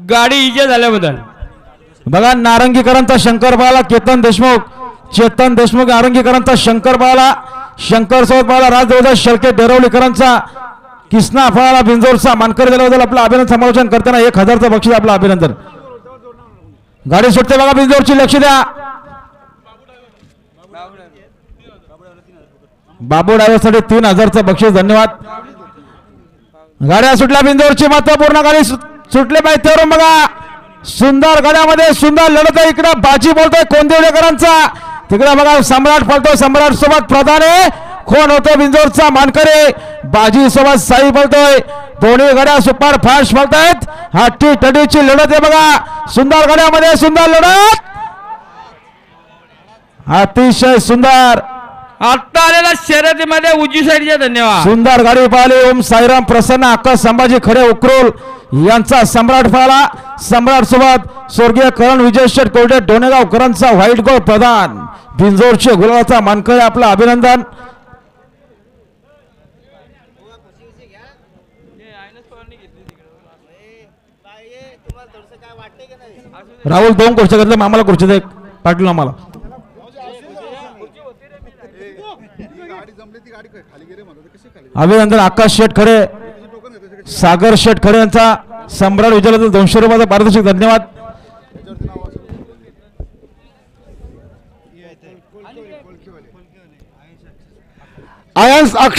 गाडी इजा झाल्याबद्दल. बघा नारंगीकरांचा शंकर बाला केतन देशमुख चेतन देशमुख नारंगीकरांचा शंकर बाला शंकर सोबत बाला राजदेवदा शेळके डेरवलीकरांचा किसना फळाला बिंजोरचा मानकर दिल्याबद्दल आपलं अभिनंदन समालोचन करताना एक हजारचं बक्षीस आपलं अभिनंदन. गाडी सुटते बघा बिंजोरची लक्ष द्या. बाबू ड्रायव्हरसाठी तीन हजारचं बक्षीस धन्यवाद. गाड्या सुटल्या बिंदूरची महत्त्वपूर्ण गाडी सु- सुटले पाहिजे तेवढं बघा. सुंदर गड्यामध्ये सुंदर लढत आहे इकडं. बाजी बोलतोय कोंदेवडेकरांचा तिकडं बघा सम्राट पळतोय सम्राट सोबत प्रधाने कोण होतो? बिंजोरचा मानकरे. बाजी सोबत साई बोलतोय. दोन्ही गड्या सुपर फास्ट बोलतायत. हट्टी टडीची लढत आहे बघा. सुंदर गड्यामध्ये सुंदर लढत. अतिशय सुंदर. आता आलेल्या शर्यतीमध्ये उजवी साईडचे धन्यवाद. सुंदर गाडी पाहिली. ओम साईराम प्रसन्न आकाश संभाजी खडे उकरोल यांचा सम्राट पाहिला. सम्राट सोबत स्वर्गीय करण विजय शेठ कोरडे डोनेगावकरांचा व्हाईट गोल प्रदान. बिंजोरचे गुलाबाचा मानकरी आपलं अभिनंदन. राहुल दोन खुर्च्या घेतल्या आम्हाला खुर्ची दे पाटील आम्हाला. अभिनंदन आकाश शेठ टोकन घेतो सागर शेठ खडे यांचा सम्राट विजयाला दोनशे रुपयाचा पारितोषिक धन्यवाद. आयन्स अक्ष